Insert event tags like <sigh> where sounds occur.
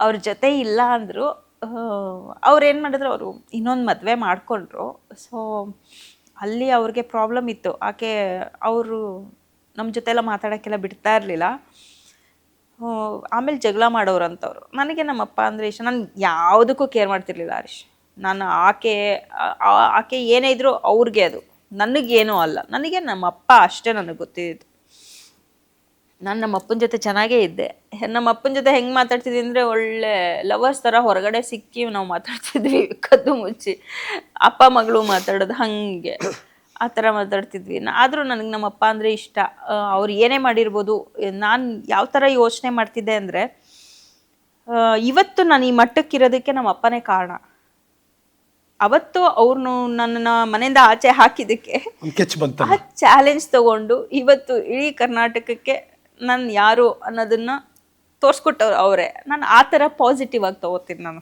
ಅವ್ರ ಜೊತೆ ಇಲ್ಲ ಅಂದರು ಅವ್ರೇನು ಮಾಡಿದ್ರು, ಅವರು ಇನ್ನೊಂದು ಮದುವೆ ಮಾಡಿಕೊಂಡ್ರು. ಸೊ ಅಲ್ಲಿ ಅವ್ರಿಗೆ ಪ್ರಾಬ್ಲಮ್ ಇತ್ತು. ಆಕೆ, ಅವರು ನಮ್ಮ ಜೊತೆ ಎಲ್ಲ ಮಾತಾಡೋಕ್ಕೆಲ್ಲ ಬಿಡ್ತಾ ಇರಲಿಲ್ಲ. ಆಮೇಲೆ ಜಗಳ ಮಾಡೋರು ಅಂತವ್ರು. ನನಗೆ ನಮ್ಮಪ್ಪ ಅಂದರೆ ಇಷ್ಟ. ನಾನು ಯಾವುದಕ್ಕೂ ಕೇರ್ ಮಾಡ್ತಿರ್ಲಿಲ್ಲ ಹರೀಶ್. ನಾನು ಆಕೆ ಆಕೆ ಏನೇ ಇದ್ರೂ ಅವ್ರಿಗೆ ಅದು. ನನಗೇನೂ ಅಲ್ಲ. ನನಗೆ ನಮ್ಮಪ್ಪ ಅಷ್ಟೇ ನನಗೆ ಗೊತ್ತಿದ್ದು. ನಾನು ನಮ್ಮ ಅಪ್ಪನ ಜೊತೆ ಚೆನ್ನಾಗೇ ಇದ್ದೆ. ನಮ್ಮ ಅಪ್ಪನ ಜೊತೆ ಹೆಂಗೆ ಮಾತಾಡ್ತಿದ್ವಿ ಅಂದರೆ ಒಳ್ಳೆ ಲವರ್ಸ್ ಥರ ಹೊರಗಡೆ ಸಿಕ್ಕಿ ನಾವು ಮಾತಾಡ್ತಿದ್ವಿ <laughs> ಕದ್ದು ಮುಚ್ಚಿ. ಅಪ್ಪ ಮಗಳು ಮಾತಾಡೋದು ಹಾಗೆ. ಆ ಥರ ಮಾತಾಡ್ತಿದ್ವಿ. ಆದರೂ ನನಗೆ ನಮ್ಮ ಅಪ್ಪ ಅಂದರೆ ಇಷ್ಟ. ಅವ್ರು ಏನೇ ಮಾಡಿರ್ಬೋದು. ನಾನು ಯಾವ ಥರ ಯೋಚನೆ ಮಾಡ್ತಿದ್ದೆ ಅಂದರೆ ಇವತ್ತು ನಾನು ಈ ಮಟ್ಟಕ್ಕಿರೋದಕ್ಕೆ ನಮ್ಮ ಅಪ್ಪನೇ ಕಾರಣ. ಅವತ್ತು ಅವ್ರನ್ನು ನನ್ನ ಮನೆಯಿಂದ ಆಚೆ ಹಾಕಿದ್ದಕ್ಕೆ ಆ ಚಾಲೆಂಜ್ ತಗೊಂಡು ಇವತ್ತು ಇಡೀ ಕರ್ನಾಟಕಕ್ಕೆ ನಾನು ಯಾರು ಅನ್ನೋದನ್ನ ತೋರಿಸ್ಕೊಟ್ಟವ್ರು ಅವರೇ. ನಾನು ಆ ಥರ ಪಾಸಿಟಿವ್ ಆಗಿ ತಗೋತೀನಿ ನಾನು.